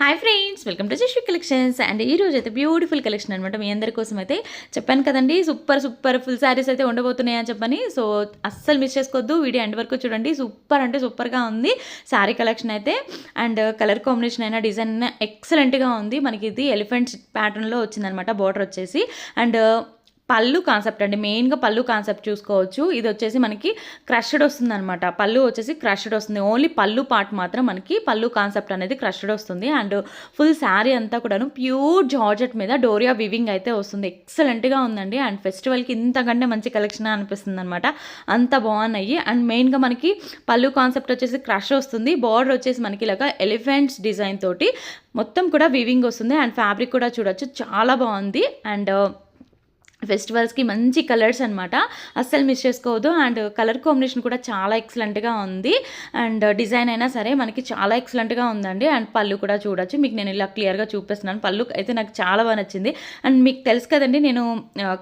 Hi friends welcome to Jashvi collections and ఈ రోజు అయితే బ్యూటిఫుల్ కలెక్షన్ అనమాట మీ అందరి కోసం అయితే చెప్పాను కదండి. సూపర్ సూపర్ ఫుల్ శారీస్ అయితే ఉండబోతున్నాయి అని చెప్పని. సో అస్సలు మిస్ చేసుకోవద్దు. వీడియో ఎండ్ వరకు చూడండి. సూపర్ అంటే సూపర్గా ఉంది. శారీ కలెక్షన్ అయితే అండ్ కలర్ కాంబినేషన్ అయినా డిజైన్ అయినా ఎక్సలెంట్గా ఉంది. మనకి ఇది ఎలిఫెంట్స్ ప్యాటర్న్లో వచ్చిందనమాట బార్డర్ వచ్చేసి. అండ్ పళ్ళు కాన్సెప్ట్ అండి. మెయిన్గా పళ్ళు కాన్సెప్ట్ చూసుకోవచ్చు. ఇది వచ్చేసి మనకి క్రష్డ్ వస్తుంది అనమాట పళ్ళు వచ్చేసి క్రష్డ్ వస్తుంది. ఓన్లీ పళ్ళు పార్ట్ మాత్రం మనకి పళ్ళు కాన్సెప్ట్ అనేది క్రష్డ్ వస్తుంది. అండ్ ఫుల్ శారీ అంతా కూడాను ప్యూర్ జార్జెట్ మీద డోరియా వివింగ్ అయితే వస్తుంది. ఎక్సలెంట్గా ఉందండి. అండ్ ఫెస్టివల్కి ఇంతకంటే మంచి కలెక్షన్ అనిపిస్తుంది అనమాట అంత బాగున్నాయి. అండ్ మెయిన్గా మనకి పళ్ళు కాన్సెప్ట్ వచ్చేసి క్రష్ వస్తుంది. బార్డర్ వచ్చేసి మనకి ఇలాగ ఎలిఫెంట్స్ డిజైన్ తోటి మొత్తం కూడా వివింగ్ వస్తుంది. అండ్ ఫ్యాబ్రిక్ కూడా చూడొచ్చు. చాలా బాగుంది. అండ్ ఫెస్టివల్స్కి మంచి కలర్స్ అనమాట అస్సలు మిస్ చేసుకోవద్దు. అండ్ కలర్ కాంబినేషన్ కూడా చాలా ఎక్సలెంట్గా ఉంది. అండ్ డిజైన్ అయినా సరే మనకి చాలా ఎక్సలెంట్గా ఉందండి. అండ్ పళ్ళు కూడా చూడొచ్చు. మీకు నేను ఇలా క్లియర్గా చూపిస్తున్నాను. పళ్ళు అయితే నాకు చాలా బాగా నచ్చింది. అండ్ మీకు తెలుసు కదండి నేను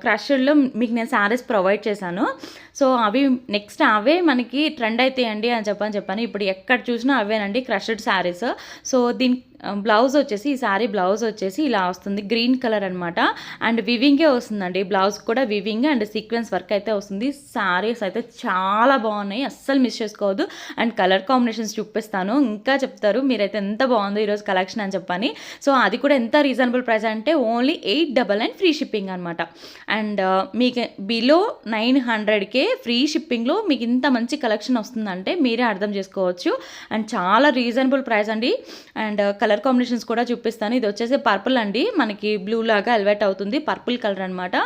క్రషర్లో మీకు నేను శారీస్ ప్రొవైడ్ చేశాను. సో అవి నెక్స్ట్ అవే మనకి ట్రెండ్ అవుతాయండి అని చెప్పని చెప్పాను ఇప్పుడు ఎక్కడ చూసినా అవేనండి క్రషర్డ్ శారీస్. సో దీని బ్లౌజ్ వచ్చేసి ఈ శారీ బ్లౌజ్ వచ్చేసి ఇలా వస్తుంది. గ్రీన్ కలర్ అనమాట అండ్ వివింగే వస్తుందండి. బ్లౌజ్ కూడా వివింగ్ అండ్ సీక్వెన్స్ వర్క్ అయితే వస్తుంది. శారీస్ అయితే చాలా బాగున్నాయి. అస్సలు మిస్ చేసుకోవద్దు. అండ్ కలర్ కాంబినేషన్స్ చూపిస్తాను. ఇంకా చెప్తారు మీరైతే ఎంత బాగుందో ఈరోజు కలెక్షన్ అని చెప్పని. సో అది కూడా ఎంత రీజనబుల్ ప్రైస్ అంటే only eight double nine free shipping అనమాట అండ్ మీకు బిలో నైన్ హండ్రెడ్కే ఫ్రీ షిప్పింగ్లో మీకు ఇంత మంచి కలెక్షన్ వస్తుందంటే మీరే అర్థం చేసుకోవచ్చు. అండ్ చాలా రీజనబుల్ ప్రైస్ అండి. అండ్ కలర్ కాంబినేషన్స్ కూడా చూపిస్తాను. ఇది వచ్చేసి పర్పుల్ అండి. మనకి బ్లూ లాగా ఎలివేట్ అవుతుంది. పర్పుల్ కలర్ అనమాట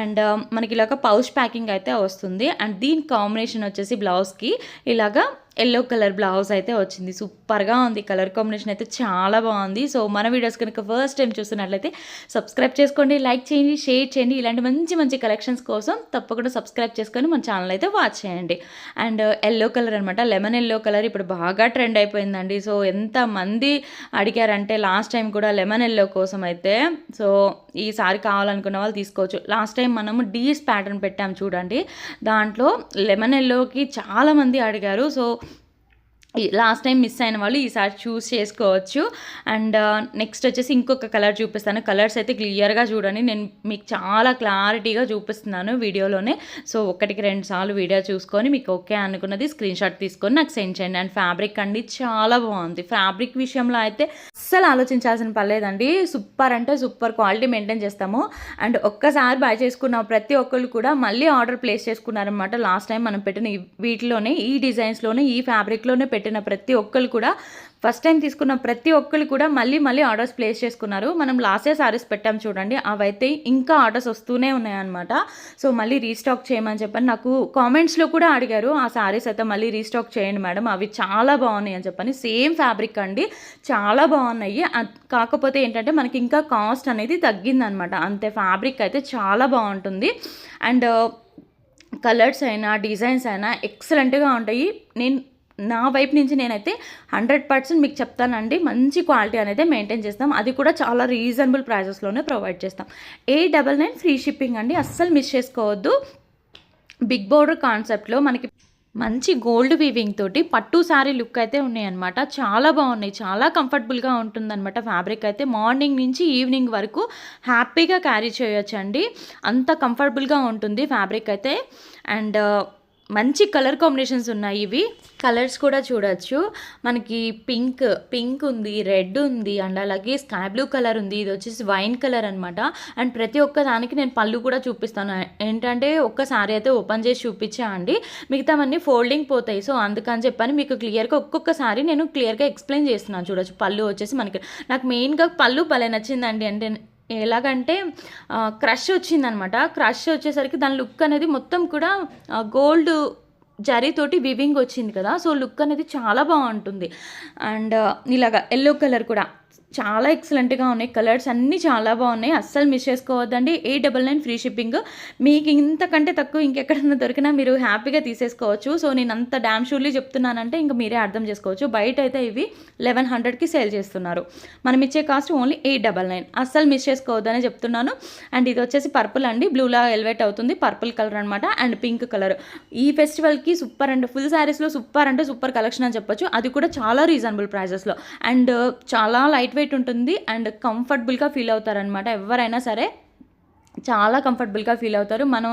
అండ్ మనకి ఇలాగ పౌచ్ ప్యాకింగ్ అయితే వస్తుంది. అండ్ దీని కాంబినేషన్ వచ్చేసి బ్లౌజ్కి ఇలాగా ఎల్లో కలర్ బ్లౌజ్ అయితే వచ్చింది. సూపర్గా ఉంది. కలర్ కాంబినేషన్ అయితే చాలా బాగుంది. సో మన వీడియోస్ కనుక ఫస్ట్ టైం చూస్తున్నట్లయితే సబ్స్క్రైబ్ చేసుకోండి లైక్ చేయండి షేర్ చేయండి. ఇలాంటి మంచి మంచి కలెక్షన్స్ కోసం తప్పకుండా సబ్స్క్రైబ్ చేసుకొని మన ఛానల్ అయితే వాచ్ చేయండి. అండ్ ఎల్లో కలర్ అనమాట లెమన్ ఎల్లో కలర్ ఇప్పుడు బాగా ట్రెండ్ అయిపోయిందండి. సో ఎంతమంది అడిగారంటే లాస్ట్ టైం కూడా లెమన్ ఎల్లో కోసం అయితే సో ఈసారి కావాలనుకున్న వాళ్ళు తీసుకోవచ్చు. లాస్ట్ టైం మనము డీస్ ప్యాటర్న్ పెట్టాం చూడండి. దాంట్లో లెమన్ ఎల్లోకి చాలామంది అడిగారు. సో లాస్ట్ టైం మిస్ అయిన వాళ్ళు ఈసారి చూస్ చేసుకోవచ్చు. అండ్ నెక్స్ట్ uh, వచ్చేసి ఇంకొక కలర్ చూపిస్తాను. కలర్స్ అయితే క్లియర్గా చూడండి. నేను మీకు చాలా క్లారిటీగా చూపిస్తున్నాను వీడియోలోనే. సో ఒకటికి రెండు సార్లు వీడియో చూసుకొని మీకు ఓకే అనుకున్నది స్క్రీన్ షాట్ తీసుకొని నాకు సెండ్ చేయండి. అండ్ ఫ్యాబ్రిక్ అండి చాలా బాగుంది. ఫ్యాబ్రిక్ విషయంలో అయితే అస్సలు ఆలోచించాల్సిన పర్లేదండి సూపర్ అంటే సూపర్ క్వాలిటీ మెయింటైన్ చేస్తాము. అండ్ ఒక్కసారి బై చేసుకున్న ప్రతి ఒక్కళ్ళు కూడా మళ్ళీ ఆర్డర్ ప్లేస్ చేసుకున్నారనమాట లాస్ట్ టైం మనం పెట్టిన వీటిలోనే ఈ డిజైన్స్లోనే ఈ ఫ్యాబ్రిక్లోనే పెట్టి పెట్టిన ప్రతి ఒక్కరు కూడా ఫస్ట్ టైం తీసుకున్న ప్రతి ఒక్కరు కూడా మళ్ళీ మళ్ళీ ఆర్డర్స్ ప్లేస్ చేసుకున్నారు. మనం లాస్ట్ సారీస్ పెట్టాం చూడండి అవైతే ఇంకా ఆర్డర్స్ వస్తూనే ఉన్నాయన్నమాట. సో మళ్ళీ రీస్టాక్ చేయమని చెప్పని నాకు కామెంట్స్లో కూడా అడిగారు. ఆ సారీస్ అయితే మళ్ళీ రీస్టాక్ చేయండి మేడం అవి చాలా బాగున్నాయి అని చెప్పని. సేమ్ ఫ్యాబ్రిక్ అండి చాలా బాగున్నాయి. కాకపోతే ఏంటంటే మనకి ఇంకా కాస్ట్ అనేది తగ్గిందనమాట అంతే ఫ్యాబ్రిక్ అయితే చాలా బాగుంటుంది. అండ్ కలర్స్ అయినా డిజైన్స్ అయినా ఎక్సలెంట్గా ఉంటాయి. నేను నా వైపు నుంచి నేనైతే హండ్రెడ్ పర్సెంట్ మీకు చెప్తానండి. మంచి క్వాలిటీ అనేది మెయింటైన్ చేస్తాం. అది కూడా చాలా రీజనబుల్ ప్రైజెస్లోనే ప్రొవైడ్ చేస్తాం. Eight double nine free shipping అండి. అస్సలు మిస్ చేసుకోవద్దు. బిగ్ బోర్డర్ కాన్సెప్ట్లో మనకి మంచి గోల్డ్ వీవింగ్ తోటి పట్టు శారీ లుక్ అయితే ఉన్నాయి అనమాట చాలా బాగున్నాయి. చాలా కంఫర్టబుల్గా ఉంటుందన్నమాట ఫ్యాబ్రిక్ అయితే. మార్నింగ్ నుంచి ఈవినింగ్ వరకు హ్యాపీగా క్యారీ చేయొచ్చండి. అంత కంఫర్టబుల్గా ఉంటుంది ఫ్యాబ్రిక్ అయితే. అండ్ మంచి కలర్ కాంబినేషన్స్ ఉన్నాయి ఇవి. కలర్స్ కూడా చూడొచ్చు. మనకి పింక్ పింక్ ఉంది రెడ్ ఉంది అండ్ అలాగే స్కై బ్లూ కలర్ ఉంది. ఇది వచ్చేసి వైన్ కలర్ అనమాట అండ్ ప్రతి ఒక్క దానికి నేను పళ్ళు కూడా చూపిస్తాను. ఏంటంటే ఒక్కసారి అయితే ఓపెన్ చేసి చూపించా అండి. మిగతావన్నీ ఫోల్డింగ్ పోతాయి. సో అందుకని చెప్పని మీకు క్లియర్గా ఒక్కొక్కసారి నేను క్లియర్గా ఎక్స్ప్లెయిన్ చేస్తున్నాను. చూడొచ్చు పళ్ళు వచ్చేసి మనకి. నాకు మెయిన్గా పళ్ళు భలే నచ్చిందండి. అంటే ఎలాగంటే క్రష్ వచ్చిందనమాట. క్రష్ వచ్చేసరికి దాని లుక్ అనేది మొత్తం కూడా గోల్డ్ జరీతోటి వివింగ్ వచ్చింది కదా. సో లుక్ అనేది చాలా బాగుంటుంది. అండ్ ఇలాగ ఎల్లో కలర్ కూడా. చాలా ఎక్సలెంట్గా ఉన్నాయి. కలర్స్ అన్నీ చాలా బాగున్నాయి. అస్సలు మిస్ చేసుకోవద్దండి. ఏ డబల్ నైన్ ఫ్రీ షిప్పింగ్ మీకు ఇంతకంటే తక్కువ ఇంకెక్కడన్నా దొరికినా మీరు హ్యాపీగా తీసేసుకోవచ్చు. సో నేను అంత డ్యామ్ షూర్లీ చెప్తున్నానంటే ఇంకా మీరే అర్థం చేసుకోవచ్చు. బయట అయితే ఇవి లెవెన్ హండ్రెడ్కి సేల్ చేస్తున్నారు. మనం ఇచ్చే cost only eight double nine అస్సలు మిస్ చేసుకోవద్దని చెప్తున్నాను. అండ్ ఇది వచ్చేసి పర్పుల్ అండి. బ్లూలా ఎలివేట్ అవుతుంది. పర్పుల్ కలర్ అనమాట అండ్ పింక్ కలర్ ఈ ఫెస్టివల్కి సూపర్ అండ్ ఫుల్ శారీస్లో సూపర్ అంటే సూపర్ కలెక్షన్ అని చెప్పొచ్చు. అది కూడా చాలా రీజనబుల్ ప్రైజెస్లో అండ్ చాలా లైట్ వెయిట్ ఉంటుంది అండ్ కంఫర్టబుల్గా ఫీల్ అవుతారనమాట ఎవరైనా సరే చాలా కంఫర్టబుల్గా ఫీల్ అవుతారు. మనం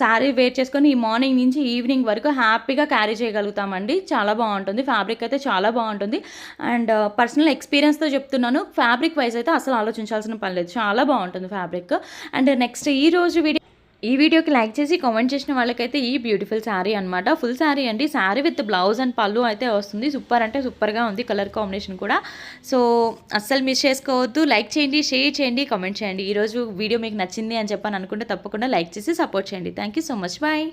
శారీ వేర్ చేసుకొని ఈ మార్నింగ్ నుంచి ఈవినింగ్ వరకు హ్యాపీగా క్యారీ చేయగలుగుతామండి. చాలా బాగుంటుంది. ఫ్యాబ్రిక్ అయితే చాలా బాగుంటుంది. అండ్ పర్సనల్ ఎక్స్పీరియన్స్తో చెప్తున్నాను. ఫ్యాబ్రిక్ వైజ్ అయితే అసలు ఆలోచించాల్సిన పని లేదు. చాలా బాగుంటుంది ఫ్యాబ్రిక్. అండ్ నెక్స్ట్ ఈ రోజు వీడియో ఈ వీడియోకి లైక్ చేసి కామెంట్ చేసిన వాళ్ళకైతే ఈ బ్యూటిఫుల్ శారీ అనమాట ఫుల్ శారీ అండి. శారీ విత్ బ్లౌజ్ అండ్ పళ్ళు అయితే వస్తుంది. సూపర్ అంటే సూపర్గా ఉంది కలర్ కాంబినేషన్ కూడా. సో అస్సలు మిస్ చేసుకోవద్దు. లైక్ చేయండి షేర్ చేయండి కామెంట్ చేయండి. ఈరోజు వీడియో మీకు నచ్చింది అని చెప్పని అనుకుంటే తప్పకుండా లైక్ చేసి సపోర్ట్ చేయండి. Thank you so much bye